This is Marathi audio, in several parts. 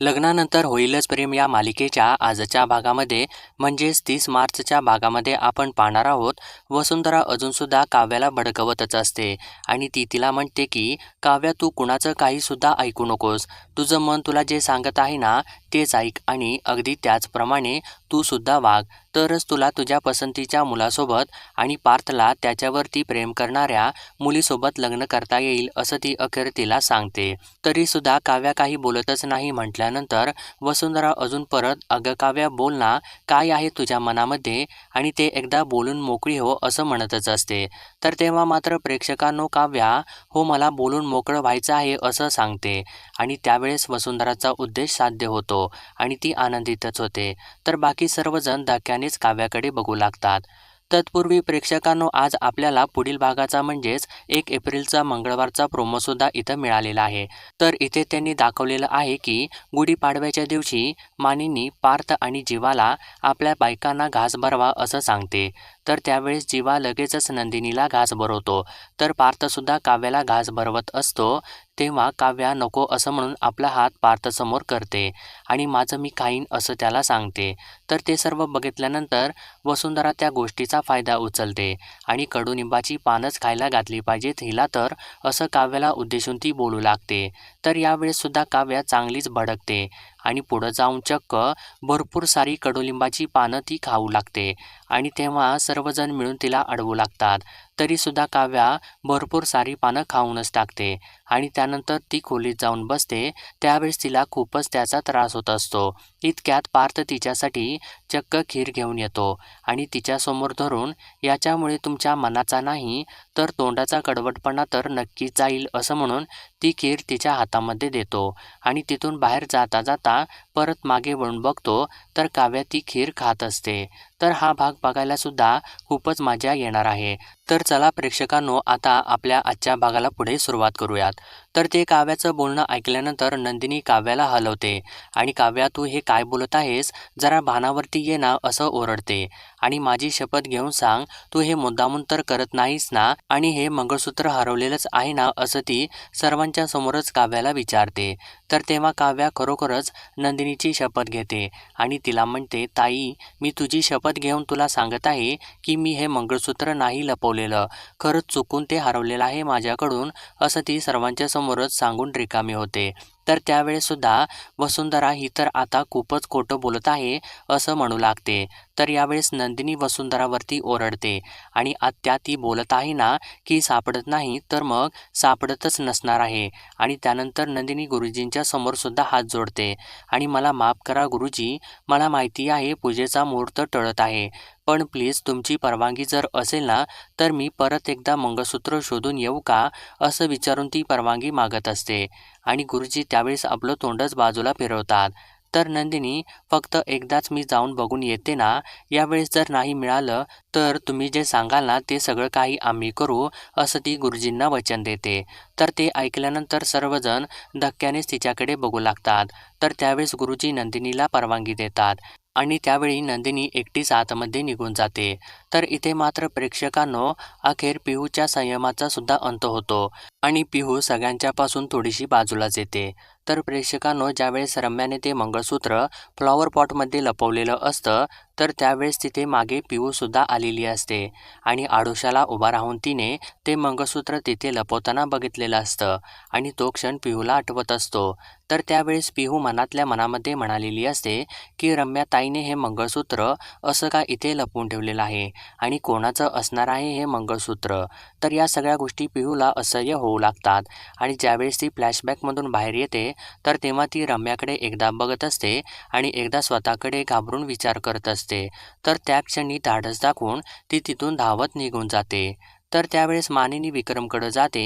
लग्नानंतर होईलच प्रेम या मालिकेच्या आजच्या भागामध्ये. म्हणजेच तीस मार्चच्या भागामध्ये आपण पाहणार आहोत. वसुंधरा अजूनसुद्धा काव्याला भडकवतच असते. आणि ती तिला म्हणते की काव्या तू कुणाचं काहीसुद्धा ऐकू नकोस. तुझं मन तुला जे सांगत आहे ना तेच ऐक आणि अगदी त्याचप्रमाणे तू सुद्धा वाग. तरच तुला तुझ्या पसंतीच्या मुलासोबत आणि पार्थला त्याच्यावरती प्रेम करणाऱ्या मुलीसोबत लग्न करता येईल असं ती अखेर तिला सांगते. तरीसुद्धा काव्या काही बोलतच नाही म्हटल्यानंतर वसुंधरा अजून परत अगं काव्या बोल ना काय आहे तुझ्या मनामध्ये आणि ते एकदा बोलून मोकळी हो असं म्हणतच असते. तर तेव्हा मात्र प्रेक्षकांनो काव्या हो मला बोलून मोकळं व्हायचं आहे असं सांगते. आणि त्यावेळेस वसुंधराचा उद्देश साध्य होतो. आणि ती आनंदितच होते. तर बाकी सर्वजण धक्क्यानेच काव्याकडे बघू लागतात. तत्पूर्वी प्रेक्षकांनो आज आपल्याला पुढील भागाचा म्हणजेच एक एप्रिलचा मंगळवारचा प्रोमोसुद्धा इथं मिळालेला आहे. तर इथे त्यांनी दाखवलेलं आहे की गुढीपाडव्याच्या दिवशी मानिनी पार्थ आणि जीवाला आपल्या बायकांना घास भरवा असं सांगते. तर त्यावेळेस जीवा लगेचच नंदिनीला घास भरवतो. तर पार्थसुद्धा काव्याला घास भरवत असतो तेव्हा काव्या नको असं म्हणून आपला हात पार्थसमोर करते आणि माझं मी खाईन असं त्याला सांगते. तर ते सर्व बघितल्यानंतर वसुंधरा त्या गोष्टीचा फायदा उचलते आणि कडुनिंबाची पानच खायला घातली पाहिजेत हिला तर असं काव्याला उद्देशून ती बोलू लागते. तर यावेळेससुद्धा काव्या चांगलीच भडकते. आणि पुढं जाऊन चक्क भरपूर सारी कडुलिंबाची पानं ती खाऊ लागते. आणि तेव्हा सर्वजण मिळून तिला अडवू लागतात. तरीसुद्धा काव्या भरपूर सारी पानं खाऊनच टाकते आणि त्यानंतर ती खोलीत जाऊन बसते त्यावेळेस तिला खूपच त्याचा त्रास होत असतो. इतक्यात पार्थ तिच्यासाठी चक्क खीर घेऊन येतो आणि तिच्यासमोर धरून याच्यामुळे तुमच्या मनाचा नाही तर तोंडाचा कडवटपणा तर नक्कीच जाईल असं म्हणून ती खीर तिच्या हातामध्ये देतो आणि तिथून बाहेर जाता जाता परत मागे वळून बघतो तर काव्या ती खीर खात असते. तर हा भाग बघायला सुद्धा खूपच मजा येणार आहे. तर चला प्रेक्षकांनो आता आपल्या आजच्या भागाला पुढे सुरुवात करूयात. तर ते काव्याचं बोलणं ऐकल्यानंतर नंदिनी काव्याला हलवते. आणि काव्या तू हे काय बोलत आहेस? जरा भानावरती ये ना असं ओरडते. आणि माझी शपथ घेऊन सांग तू हे मुद्दामून तर करत नाहीस ना आणि हे मंगळसूत्र हरवलेलंच आहे ना असं ती सर्वांच्या समोरच काव्याला विचारते. तर तेव्हा काव्या खरोखरच नंदिनीची शपथ घेते आणि तिला म्हणते ताई मी तुझी शपथ घेऊन तुला सांगत आहे की मी हे मंगळसूत्र नाही लपवलेलं. खरंच चुकून ते हरवलेलं आहे माझ्याकडून असं ती सर्वांच्या समोरच सांगून रिकामी होते. तर त्यावेळेससुद्धा वसुंधरा ही तर आता खूपच खोटं बोलत आहे असं म्हणू लागते. तर यावेळेस नंदिनी वसुंधरावरती ओरडते आणि आत्या ती बोलत आहे ना की सापडत नाही तर मग सापडतच नसणार आहे. आणि त्यानंतर नंदिनी गुरुजींच्या समोरसुद्धा हात जोडते आणि मला माफ करा गुरुजी मला माहिती आहे पूजेचा मुहूर्त टळत आहे पण प्लीज तुमची परवानगी जर असेल ना तर मी परत एकदा मंगळसूत्र शोधून येऊ का असं विचारून ती परवानगी मागत असते. आणि गुरुजी त्यावेळेस आपलं तोंडच बाजूला फिरवतात. तर नंदिनी फक्त एकदाच मी जाऊन बघून येते ना? यावेळेस जर नाही मिळालं तर तुम्ही जे सांगाल ना ते सगळं काही आम्ही करू असं ती गुरुजींना वचन देते. तर ते ऐकल्यानंतर सर्वजण धक्क्यानेच तिच्याकडे बघू लागतात. तर त्यावेळेस गुरुजी नंदिनीला परवानगी देतात आणि त्यावेळी नंदिनी एकटीच आतमध्ये निघून जाते. तर इथे मात्र प्रेक्षकांनो अखेर पिहूच्या संयमाचा सुद्धा अंत होतो. आणि पिहू सगळ्यांच्यापासून थोडीशी बाजूलाच येते. तर प्रेक्षकांनो ज्यावेळेस रम्याने ते मंगळसूत्र फ्लॉवर पॉटमध्ये लपवलेलं असतं तर त्यावेळेस तिथे मागे पिहूसुद्धा आलेली असते. आणि आडोशाला उभा राहून तिने ते मंगळसूत्र तिथे लपवताना बघितलेलं असतं आणि तो क्षण पिहूला आठवत असतो. तर त्यावेळेस पिहू मनातल्या मनामध्ये म्हणालेली असते की रम्या ताईने हे मंगळसूत्र असं का इथे लपवून ठेवलेलं आहे? आणि कोणाचं असणार आहे हे मंगळसूत्र? तर या सगळ्या गोष्टी पिहूला असह्य हो होऊ लागतात. आणि ज्यावेळेस ती फ्लॅशबॅकमधून बाहेर येते तर तेव्हा ती रम्याकडे एकदा बघत असते आणि एकदा स्वतःकडे घाबरून विचार करत असते. तर त्या क्षणी धाडस दाखवून ती तिथून धावत निघून जाते. तर त्यावेळेस मानिनी विक्रमकडं जाते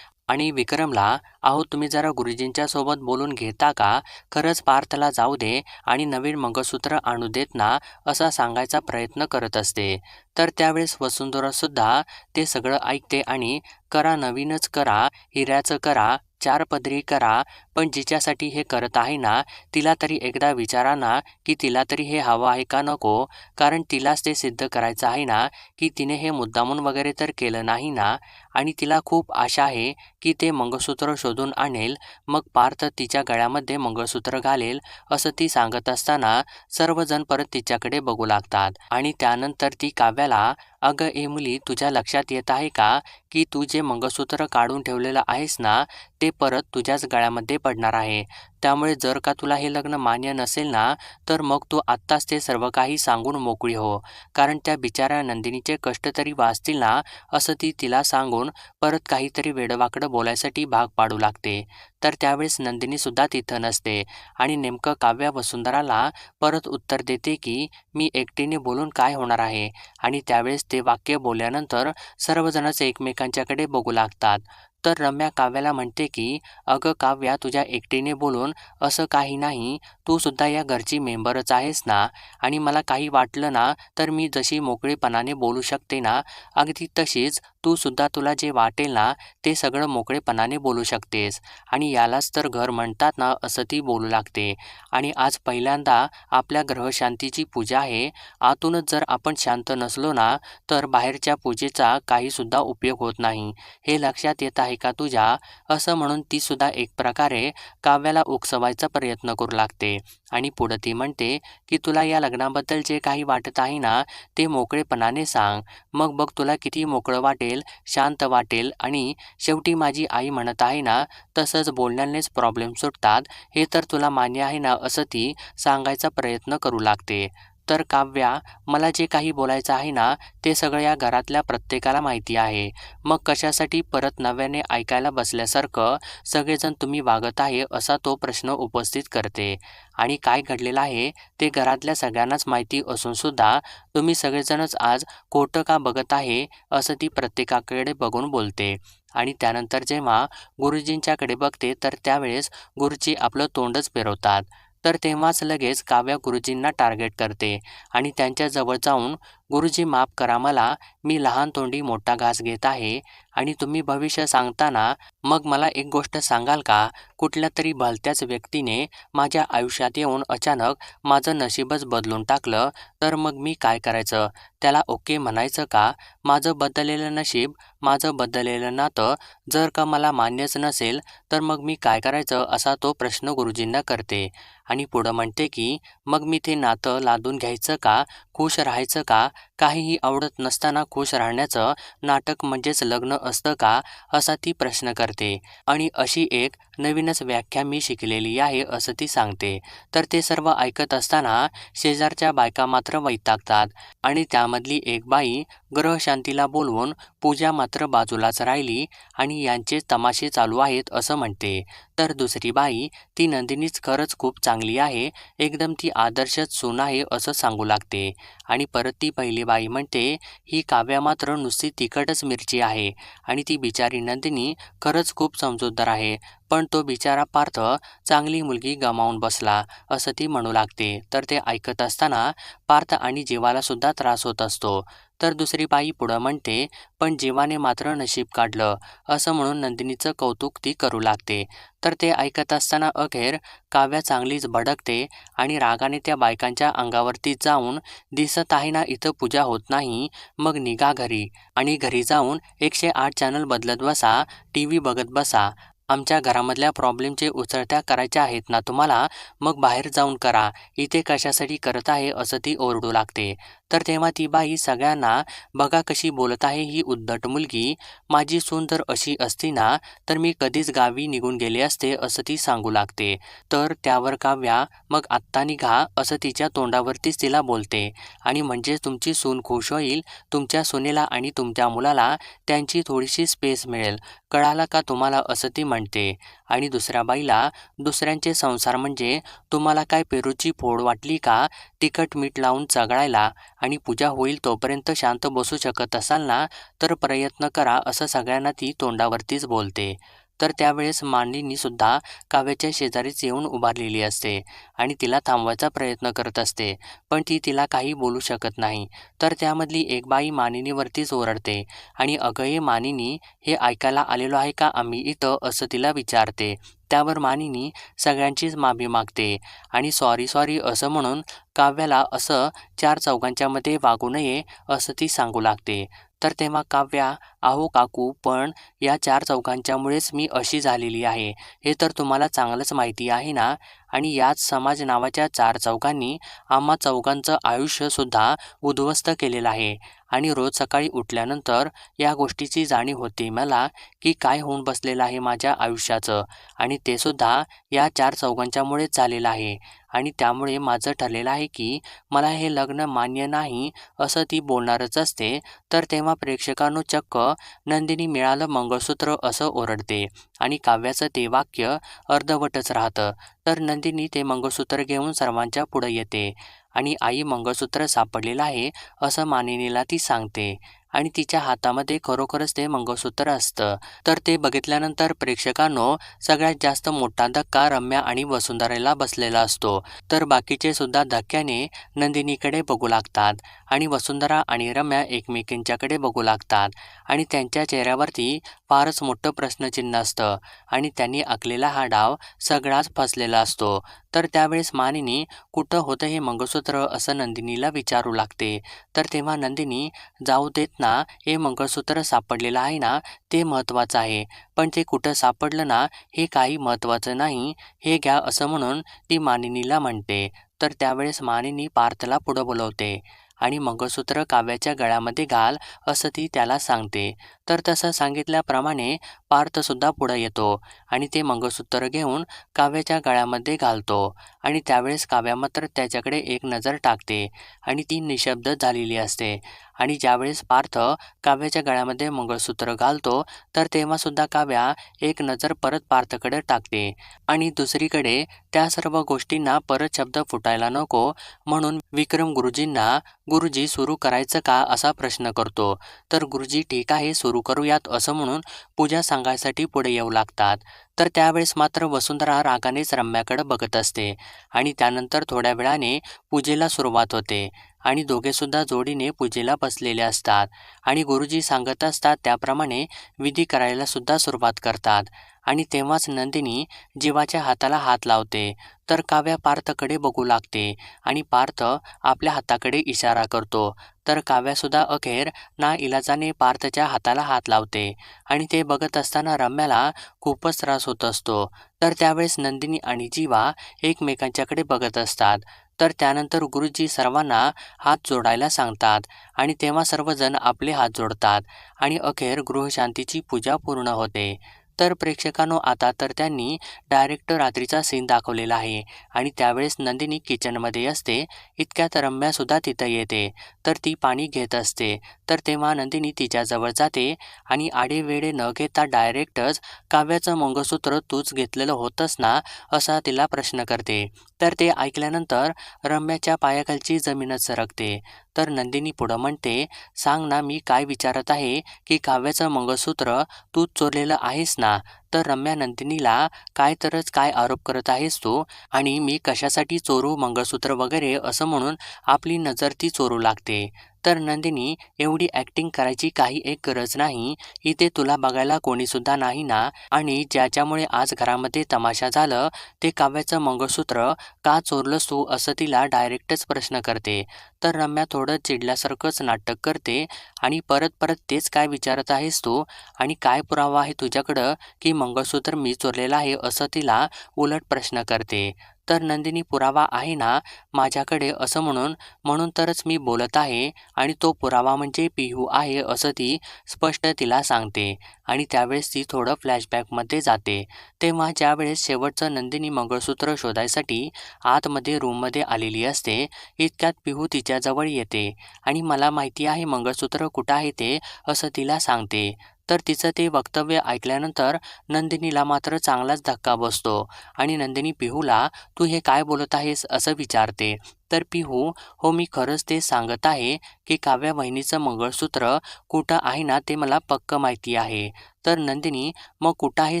आणि विक्रमला अहो तुम्ही जरा गुरुजींच्या सोबत बोलून घेता का? खरंच पार्थला जाऊ दे आणि नवीन मंगळसूत्र आणू देत ना असा सांगायचा प्रयत्न करत असते. तर त्यावेळेस वसुंधरासुद्धा ते सगळं ऐकते आणि करा नवीनच करा हिऱ्याचं करा चार पदरी करा पण जिच्यासाठी हे करत आहे ना तिला तरी एकदा विचारा ना की तिला तरी हे हवं आहे का नको? कारण तिलाच ते सिद्ध करायचं आहे ना की तिने हे मुद्दामून वगैरे तर केलं नाही ना आणि तिला खूप आशा आहे की ते मंगळसूत्र शोधून आणेल. मग पार्थ तिच्या गळ्यामध्ये मंगळसूत्र घालेल असं ती सांगत असताना सर्वजण परत तिच्याकडे बघू लागतात. आणि त्यानंतर ती काव्याला अगं ए मुली तुझ्या लक्षात येत आहे का की तू जे मंगळसूत्र काढून ठेवलेलं आहेस ना ते परत तुझ्याच गळ्यामध्ये पडणार आहे. त्यामुळे जर का तुला हे लग्न मान्य नसेल ना तर मग तू आत्ताच ते सर्व काही सांगून मोकळी हो. कारण त्या बिचाऱ्या नंदिनीचे कष्ट तरी वाचतील ना असं ती तिला सांगून परत काहीतरी वेडवाकडं बोलायसाठी भाग पाडू लागते. तर त्यावेळेस नंदिनीसुद्धा तिथं नसते आणि नेमकं काव्या वसुंधराला परत उत्तर देते की मी एकटीने बोलून काय होणार आहे? आणि त्यावेळेस ते वाक्य बोलल्यानंतर सर्वजणच एकमेकांच्याकडे बघू लागतात. तर रम्या काव्याला म्हणते की अगं काव्या तुझ्या एकटीने बोलून असं काही नाही. तू सुद्धा या घरची मेंबरच आहेस ना? आणि मला काही वाटलं ना तर मी जशी मोकळेपणाने बोलू शकते ना? अगदी तशीच तू सुद्धा तुला जे वाटेल ना ते सगळं मोकळेपणाने बोलू शकतेस. आणि यालाच तर घर म्हणतात ना असं ती बोलू लागते. आणि आज पहिल्यांदा आपल्या ग्रहशांतीची पूजा आहे. आतूनच जर आपण शांत नसलो ना तर बाहेरच्या पूजेचा काहीसुद्धा उपयोग होत नाही. हे लक्षात येत आहे का तुझ्या? असं म्हणून ती सुद्धा एक प्रकारे काव्याला उकसवायचा प्रयत्न करू लागते. आणि पुढं ती म्हणते की तुला या लग्नाबद्दल जे काही वाटत आहे ना ते मोकळेपणाने सांग. मग बघ तुला किती मोकळं वाटेल. शांत वाटेल आणि शेवटी माझी आई म्हणत आहे ना तसंच बोलण्यानेच प्रॉब्लेम सुटतात. हे तर तुला मान्य आहे ना असं ती सांगायचा प्रयत्न करू लागते. तर काव्या मला जे काही बोलायचं आहे ना ते सगळं या घरातल्या प्रत्येकाला माहिती आहे. मग कशासाठी परत नव्याने ऐकायला बसल्यासारखं सगळेजण तुम्ही वागत आहे असा तो प्रश्न उपस्थित करते. आणि काय घडलेलं आहे ते घरातल्या सगळ्यांनाच माहिती असूनसुद्धा तुम्ही सगळेजणच आज खोटं का बघत आहे असं ती प्रत्येकाकडे बघून बोलते. आणि त्यानंतर जेव्हा गुरुजींच्याकडे बघते तर त्यावेळेस गुरुजी आपलं तोंडच फिरवतात. तर तेव्हाच लगेच काव्या गुरुजींना टार्गेट करते आणि त्यांच्याजवळ जाऊन गुरुजी माफ करा मला मी लहान तोंडी मोठा घास घेत आहे आणि तुम्ही भविष्य सांगताना मग मला एक गोष्ट सांगाल का? कुठल्या तरी भलत्याच व्यक्तीने माझ्या आयुष्यात येऊन अचानक माझं नशीबच बदलून टाकलं तर मग मी काय करायचं? त्याला ओके म्हणायचं का? माझं बदललेलं नशीब माझं बदललेलं नातं जर का मला मान्यच नसेल तर मग मी काय करायचं असा तो प्रश्न गुरुजींना करते आणि पुढं म्हणते की मग मी ते नातं लादून घ्यायचं का? खुश राहायचं का? काहीही आवडत नसताना खुश राहण्याचं नाटक म्हणजेच लग्न असतं का असा ती प्रश्न करते. आणि अशी एक नवीनच व्याख्या मी शिकलेली आहे असं ती सांगते. तर ते सर्व ऐकत असताना शेजारच्या बायका मात्र वैतागतात. आणि त्यामधली एक बाई ग्रहशांतीला बोलवून पूजा मात्र बाजूलाच राहिली आणि यांचे तमाशे चालू आहेत असं म्हणते. तर दुसरी बाई ती नंदिनीच खरंच खूप चांगली आहे एकदम ती आदर्शच सून आहे असं सांगू लागते. आणि परत ती पहिली बाई म्हणते ही काव्या मात्र नुसती तिखटच मिरची आहे. आणि ती बिचारी नंदिनी खरंच खूप समजूतदार आहे पण तो बिचारा पार्थ चांगली मुलगी गमावून बसला असं ती म्हणू लागते. तर ते ऐकत असताना पार्थ आणि जीवाला सुद्धा त्रास होत असतो. तर दुसरी बाई पुढं म्हणते पण जीवाने मात्र नशीब काढलं. असं म्हणून नंदिनीचं कौतुक ती करू लागते. तर ते ऐकत असताना अखेर काव्या चांगलीच भडकते आणि रागाने त्या बायकांच्या अंगावरती जाऊन दिसत आहे ना इथं पूजा होत नाही मग निघा घरी आणि घरी जाऊन एकशे आठ चॅनल बदलत बसा टी व्ही बघत बसा. आमच्या घरामधल्या प्रॉब्लेमचे उचलत्या करायच्या आहेत ना तुम्हाला? मग बाहेर जाऊन करा. इथे कशासाठी करत आहे असं ती ओरडू लागते. तर तेव्हा ती बाई सगळ्यांना बघा कशी बोलत आहे ही उद्धट मुलगी. माझी सून जर अशी असती ना तर मी कधीच गावी निघून गेले असते असं ती सांगू लागते. तर त्यावर काव्या मग आत्ता निघा असं तिच्या तोंडावरतीच तिला बोलते. आणि म्हणजे तुमची सून खुश होईल तुमच्या सुनेला आणि तुमच्या मुलाला त्यांची थोडीशी स्पेस मिळेल. कळाला का तुम्हाला? असं ती म्हणते. आणि दुसऱ्या बाईला दुसऱ्यांचे संसार म्हणजे तुम्हाला काय पेरूची फोड वाटली का? तिखट मीठ लावून चगळायला आणि पूजा होईल तोपर्यंत शांत बसू शकत असाल ना तर प्रयत्न करा असं सगळ्यांना ती तोंडावरतीच बोलते. तर त्यावेळेस मांडीनी सुद्धा काव्याच्या शेजारीच येऊन उभारलेली असते आणि तिला थांबवायचा प्रयत्न करत असते. पण ती तिला काही बोलू शकत नाही. तर त्यामधली एक बाई मानिनीवरतीच ओरडते आणि अगये मानिनी हे ऐकायला आलेलो आहे का आम्ही इथं? असं तिला विचारते. त्यावर मानिनी सगळ्यांचीच माफी मागते आणि सॉरी सॉरी असं म्हणून काव्याला असं चार चौघांच्यामध्ये वागू नये असं ती सांगू लागते. तर तेव्हा काव्या अहो काकू पण या चार चौकांच्यामुळेच मी अशी झालेली आहे. हे तर तुम्हाला चांगलंच माहिती आहे ना? आणि याच समाज नावाच्या चार चौकांनी आम्हा चौकांचं आयुष्यसुद्धा उद्ध्वस्त केलेलं आहे. आणि रोज सकाळी उठल्यानंतर या गोष्टीची जाणीव होते मला की काय होऊन बसलेलं आहे माझ्या आयुष्याचं. आणि ते सुद्धा या चार चौघांच्यामुळेच झालेलं आहे. आणि त्यामुळे माझं ठरलेलं आहे की मला हे लग्न मान्य नाही असं ती बोलणारच असते तर तेव्हा प्रेक्षकांनो चक्क नंदिनी मिळालं मंगळसूत्र असं ओरडते. आणि काव्याचं ते वाक्य अर्धवटच राहतं. तर नंदिनी ते मंगळसूत्र घेऊन सर्वांच्या पुढे येते. आणि आई मंगळसूत्र सापडलेलं आहे असं मानिनीला ती सांगते. आणि तिच्या हातामध्ये खरोखरच ते मंगळसूत्र असतं. तर ते बघितल्यानंतर प्रेक्षकांनो सगळ्यात जास्त मोठा धक्का रम्या आणि वसुंधरेला बसलेला असतो. तर बाकीचे सुद्धा धक्क्याने नंदिनीकडे बघू लागतात आणि वसुंधरा आणि रम्या एकमेकींच्याकडे बघू लागतात. आणि त्यांच्या चेहऱ्यावरती फारच मोठं प्रश्नचिन्ह असतं आणि त्यांनी आखलेला हा डाव सगळाच फसलेला असतो. तर त्यावेळेस मानिनी कुठं होतं हे मंगळसूत्र असं नंदिनीला विचारू लागते. तर तेव्हा नंदिनी जाऊ देत ना हे मंगळसूत्र सापडलेलं आहे ना ते महत्त्वाचं आहे. पण ते कुठं सापडलं ना हे काही महत्त्वाचं नाही. हे घ्या असं म्हणून ती मानिनीला म्हणते. तर त्यावेळेस मानिनी पार्थला पुढं बोलवते. आणि मंगळसूत्र काव्याच्या गळ्यामध्ये घाल असं ती त्याला सांगते. तर तसं सांगितल्याप्रमाणे पार्थसुद्धा पुढं येतो आणि ते मंगळसूत्र घेऊन काव्याच्या गळ्यामध्ये घालतो. आणि त्यावेळेस काव्या मात्र त्याच्याकडे एक नजर टाकते आणि ती निशब्द झालेली असते. आणि ज्यावेळेस पार्थ काव्याच्या गळ्यामध्ये मंगळसूत्र घालतो तर तेव्हासुद्धा काव्या एक नजर परत पार्थकडे टाकते. आणि दुसरीकडे त्या सर्व गोष्टींना परत शब्द फुटायला नको म्हणून विक्रम गुरुजींना गुरुजी सुरू करायचं का? असा प्रश्न करतो. तर गुरुजी ठीक आहे सुरू करूयात असं म्हणून पूजा सांगायसाठी पुढे येऊ लागतात. तर त्यावेळेस मात्र वसुंधरा रागानेच रम्याकडे बघत असते. आणि त्यानंतर थोड्या वेळाने पूजेला सुरुवात होते. आणि दोघेसुद्धा जोडीने पूजेला बसलेले असतात आणि गुरुजी सांगत असतात त्याप्रमाणे विधी करायला सुद्धा सुरुवात करतात. आणि तेव्हाच नंदिनी जीवाच्या हाताला हात लावते. तर काव्या पार्थकडे बघू लागते आणि पार्थ आपल्या हाताकडे इशारा करतो. तर काव्यासुद्धा अखेर ना इलाजाने पार्थच्या हाताला हात लावते आणि ते बघत असताना रम्याला खूपच त्रास होत असतो. तर त्यावेळेस नंदिनी आणि जीवा एकमेकांच्याकडे बघत असतात. तर त्यानंतर गुरुजी सर्वांना हात जोडायला सांगतात आणि तेव्हा सर्वजण आपले हात जोडतात. आणि अखेर गृहशांतीची पूजा पूर्ण होते. तर प्रेक्षकांनो आता तर त्यांनी डायरेक्ट रात्रीचा सीन दाखवलेला आहे. आणि त्यावेळेस नंदिनी किचनमध्ये असते. इतक्यात रम्यासुद्धा तिथं येते. तर ती पाणी घेत असते. तर तेव्हा नंदिनी तिच्याजवळ जाते आणि आडेवेडे न घेता डायरेक्टच काव्याचं मंगळसूत्र तूच घेतलेलं होतंस ना असा तिला प्रश्न करते. तर ते ऐकल्यानंतर रम्याच्या पायाखालची जमीनच सरकते. तर नंदिनी पुढं म्हणते सांग ना मी काय विचारत आहे की काव्याचं मंगळसूत्र तू चोरलेलं आहेस ना? तर रम्या नंदिनीला काय तरच काय आरोप करत आहेस तू? आणि मी कशासाठी चोरू मंगळसूत्र वगैरे असं म्हणून आपली नजर ती चोरू लागते? तर नंदिनी एवढी ॲक्टिंग करायची काही एक गरज नाही. इथे तुला बघायला कोणीसुद्धा नाही ना? आणि ज्याच्यामुळे आज घरामध्ये तमाशा झालं ते काव्याचं मंगळसूत्र का चोरलंस तू असं तिला डायरेक्टच प्रश्न करते. तर रम्या थोडं चिडल्यासारखंच नाटक करते आणि परत परत तेच काय विचारत आहेस तू? आणि काय पुरावा आहे तुझ्याकडं की मंगळसूत्र मी चोरलेलं आहे असं तिला उलट प्रश्न करते. तर नंदिनी पुरावा आहे ना? माझ्याकडे असं म्हणून म्हणून तरच मी बोलत आहे आणि तो पुरावा म्हणजे पिहू आहे असं ती स्पष्ट तिला सांगते आणि त्यावेळेस ती थोडं फ्लॅशबॅकमध्ये जाते. तेव्हा ज्यावेळेस शेवटचं नंदिनी मंगळसूत्र शोधायसाठी आतमध्ये रूममध्ये आलेली असते इतक्यात पिहू तिच्याजवळ येते आणि मला माहिती आहे मंगळसूत्र कुठं आहे ते असं तिला सांगते. तर तिचं ते वक्तव्य ऐकल्यानंतर नंदिनीला मात्र चांगलाच धक्का बसतो. आणि नंदिनी पिहूला तू हे काय बोलत आहेस? असं विचारते. तर पिहू हो मी खरंच ते सांगत आहे की काव्या बहिणीचं मंगळसूत्र कुठं आहे ना ते मला पक्क माहिती आहे. तर नंदिनी मग कुठं आहे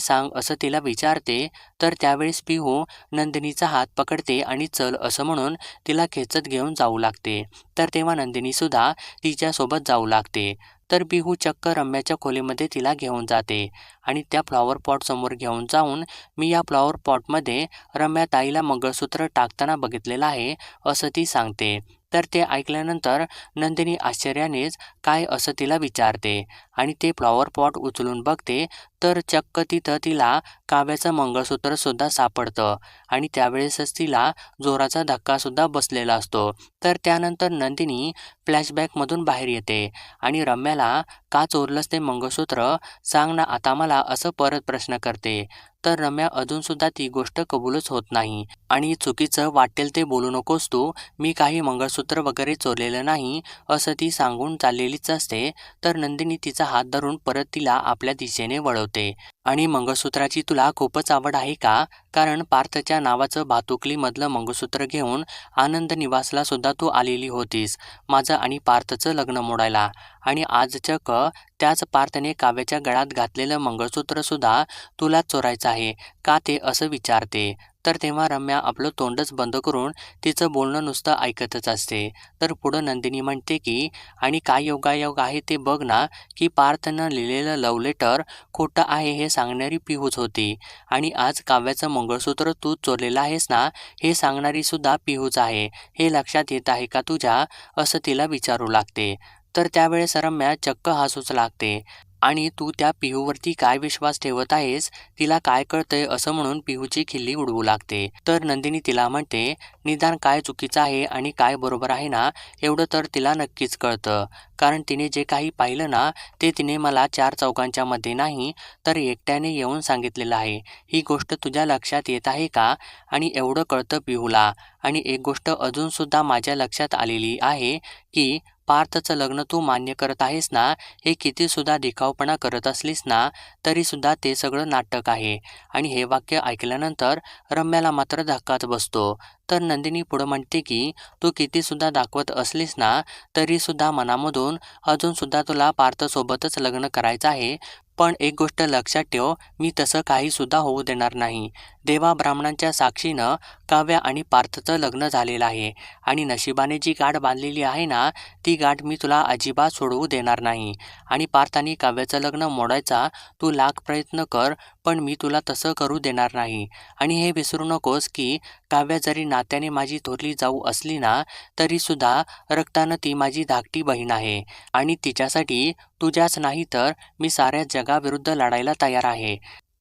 सांग असं तिला विचारते. तर त्यावेळेस पिहू नंदिनीचा हात पकडते आणि चल असं म्हणून तिला खेचत घेऊन जाऊ लागते. तर तेव्हा नंदिनीसुद्धा तिच्यासोबत जाऊ लागते. तर बिहू चक्क रम्याच्या खोलीमध्ये तिला घेऊन जाते आणि त्या फ्लॉवर पॉटसमोर घेऊन जाऊन मी या फ्लॉवर पॉटमध्ये रम्या ताईला मंगळसूत्र टाकताना बघितलेलं आहे असं ती सांगते. तर ते ऐकल्यानंतर नंदिनी आश्चर्यानेच काय असं तिला विचारते आणि ते फ्लॉवर पॉट उचलून बघते तर चक्क तिथं तिला काव्याचं मंगळसूत्रसुद्धा सापडतं. आणि त्यावेळेसच तिला जोराचा धक्कासुद्धा बसलेला असतो. तर त्यानंतर नंदिनी फ्लॅशबॅकमधून बाहेर येते. आणि रम्याला का चोरलंच ते मंगळसूत्र? सांग ना आता मला असं परत प्रश्न करते. तर रम्या अजूनसुद्धा ती गोष्ट कबूलच होत नाही. आणि चुकीचं वाटेल ते बोलू नकोस तू. मी काही मंगळसूत्र वगैरे चोरलेलं नाही असं ती सांगून चाललेलीच असते. तर नंदिनी तिचा हात धरून परत तिला आपल्या दिशेने वळवते. आणि मंगळसूत्राची तुला खूपच आवड आहे का? कारण पार्थच्या नावाचं भातुकलीमधलं मंगळसूत्र घेऊन आनंद निवासला सुद्धा तू आलेली होतीस माझं आणि पार्थचं लग्न मोडायला. आणि आज त्याच पार्थने काव्याच्या गळ्यात घातलेलं मंगळसूत्रसुद्धा तुला चोरायचं आहे. का ते असं विचारते? तर तेव्हा रम्या आपलं तोंडच बंद करून तिचं बोलणं नुसतं ऐकतच असते. तर पुढं नंदिनी म्हणते की आणि काय योगायोग आहे ते बघ ना की पार्थनं लिहिलेलं लव लेटर खोटं आहे हे सांगणारी पिहूच होती. आणि आज काव्याचं मंगळसूत्र तू चोरलेलं आहेस ना हे सांगणारी सुद्धा पिहूच आहे. हे लक्षात येत आहे का तुझ्या? असं तिला विचारू लागते. तर त्यावेळेस रम्या चक्क हसूच लागते. आणि तू त्या पिहूवरती काय विश्वास ठेवत आहेस? तिला काय कळतंय असं म्हणून पिहूची खिल्ली उडवू लागते. तर नंदिनी तिला म्हणते निदान काय चुकीचं आहे आणि काय बरोबर आहे ना एवढं तर तिला नक्कीच कळतं. कारण तिने जे काही पाहिलं ना ते तिने मला चार चौकांच्या मध्ये नाही तर एकट्याने येऊन सांगितलेलं आहे. ही गोष्ट तुझ्या लक्षात येत आहे का? आणि एवढं कळतं पिहूला. आणि एक गोष्ट अजूनसुद्धा माझ्या लक्षात आलेली आहे की पार्थचं लग्न तू मान्य करत आहेस ना हे कितीसुद्धा दिखावपणा करत असलीस ना तरीसुद्धा ते सगळं नाटक आहे. आणि हे वाक्य ऐकल्यानंतर रम्याला मात्र धक्काच बसतो. तर नंदिनी पुढं म्हणते की तू कितीसुद्धा दाखवत असलीस ना तरीसुद्धा मनामधून अजूनसुद्धा तुला पार्थसोबतच लग्न करायचं आहे. पण एक गोष्ट लक्षात ठेव मी तसं काहीसुद्धा होऊ देणार नाही. देवा ब्राह्मणांच्या साक्षीनं काव्या आणि पार्थचं लग्न झालेलं आहे. आणि नशिबाने जी गाठ बांधलेली आहे ना ती गाठ मी तुला अजिबात सोडवू देणार नाही. आणि पार्थ आणि काव्याचं लग्न मोडायचा तू लाख प्रयत्न कर पण मी तुला तसं करू देणार नाही. आणि हे विसरू नकोस की काव्या जरी नात्याने माझी थोरली जाऊ असली ना तरीसुद्धा रक्तानं ती माझी धाकटी बहीण आहे. आणि तिच्यासाठी तुझ्याच नाही तर मी साऱ्या जगाविरुद्ध लढायला तयार आहे.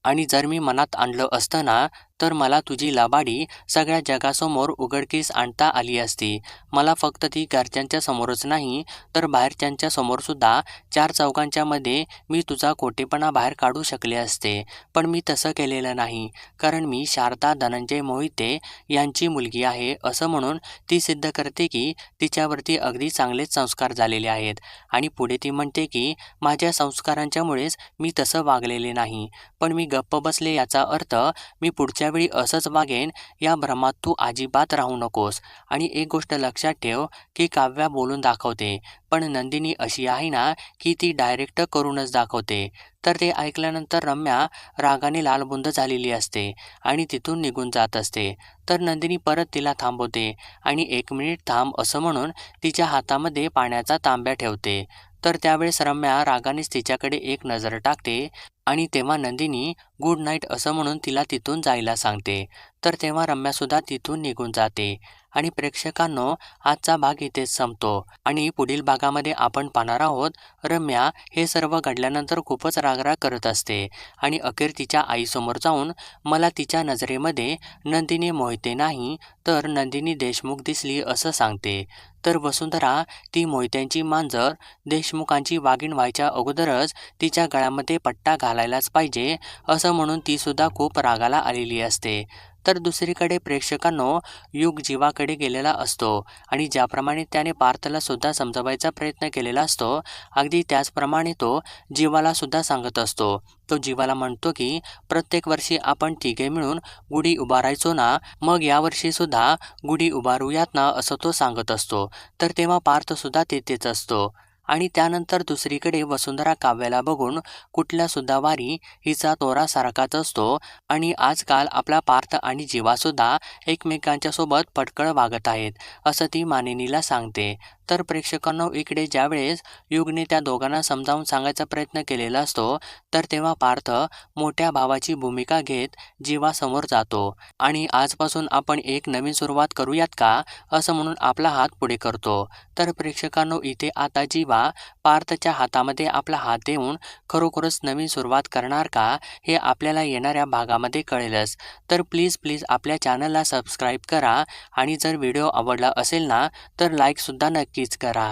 आणि जर मी मनात आणलं असतं ना तर मला तुझी लाबाडी सगळ्या जगासमोर उघडकीस आणता आली असती. मला फक्त ती घरच्यांच्या समोरच नाही तर बाहेरच्यांच्या समोरसुद्धा चार चौकांच्यामध्ये मी तुझा खोटेपणा बाहेर काढू शकले असते. पण मी तसं केलेलं नाही कारण मी शारदा धनंजय मोहिते यांची मुलगी आहे असं म्हणून ती सिद्ध करते की तिच्यावरती अगदी चांगलेच संस्कार झालेले आहेत. आणि पुढे ती म्हणते की माझ्या संस्कारांच्यामुळेच मी तसं वागलेले नाही. पण मी गप्प बसले याचा अर्थ मी पुढच्या वेळी असंच वागेन या भ्रमात तू अजिबात राहू नकोस. आणि एक गोष्ट लक्षात ठेव की काव्या बोलून दाखवते. पण नंदिनी अशी आहे ना की ती डायरेक्ट करूनच दाखवते. तर ते ऐकल्यानंतर रम्या रागाने लालबुंद झालेली असते आणि तिथून निघून जात असते. तर नंदिनी परत तिला थांबवते आणि एक मिनिट थांब असं म्हणून तिच्या हातामध्ये पाण्याचा तांब्या ठेवते. तर त्यावेळेस रम्या रागानेच तिच्याकडे एक नजर टाकते आणि तेव्हा नंदिनी गुड नाईट असं म्हणून तिला तिथून जायला सांगते. तर तेव्हा रम्यासुद्धा तिथून निघून जाते. आणि प्रेक्षकांनो आजचा भाग इथेच संपतो. आणि पुढील भागामध्ये आपण पाहणार आहोत रम्या हे सर्व घडल्यानंतर खूपच रागराग करत असते. आणि अखेर तिच्या आईसमोर जाऊन मला तिच्या नजरेमध्ये नंदिनी मोहिते नाही तर नंदिनी देशमुख दिसली असं सांगते. तर वसुंधरा ती मोहित्यांची मांजर देशमुखांची वाघीण व्हायच्या अगोदरच तिच्या गळ्यामध्ये पट्टा घालायलाच पाहिजे असं म्हणून तीसुद्धा खूप रागाला आलेली असते. तर दुसरीकडे प्रेक्षकांनो युग जीवाकडे गेलेला असतो आणि ज्याप्रमाणे त्याने पार्थला सुद्धा समजवायचा प्रयत्न केलेला असतो अगदी त्याचप्रमाणे तो जीवाला सुद्धा सांगत असतो. तो जीवाला म्हणतो की प्रत्येक वर्षी आपण तिघे मिळून गुढी उभारायचो ना मग यावर्षी सुद्धा गुढी उभारूयात ना असं तो सांगत असतो. तर तेव्हा पार्थ सुद्धा तेथेच असतो. आणि त्यानंतर दुसरीकडे वसुंधरा काव्याला बघून कुठल्या सुद्धा वारी हिचा तोरा सारखाच असतो आणि आजकाल आपला पार्थ आणि जीवासुद्धा एकमेकांच्या सोबत पटकळ वागत आहेत असं ती मानिनीला सांगते. तर प्रेक्षकांनो इकडे ज्यावेळेस युगने त्या दोघांना समजावून सांगायचा प्रयत्न केलेला असतो तर तेव्हा पार्थ मोठ्या भावाची भूमिका घेत जीवासमोर जातो. आणि आजपासून आपण एक नवीन सुरुवात करूयात का असं म्हणून आपला हात पुढे करतो. तर प्रेक्षकांनो इथे आता जीवा पार्थच्या हातामध्ये आपला हात देऊन खरोखरच नवीन सुरुवात करणार का हे आपल्याला येणाऱ्या भागामध्ये कळेलच. तर प्लीज प्लीज आपल्या चॅनलला सबस्क्राईब करा. आणि जर व्हिडिओ आवडला असेल ना तर लाईकसुद्धा नक्की नक्कीच करा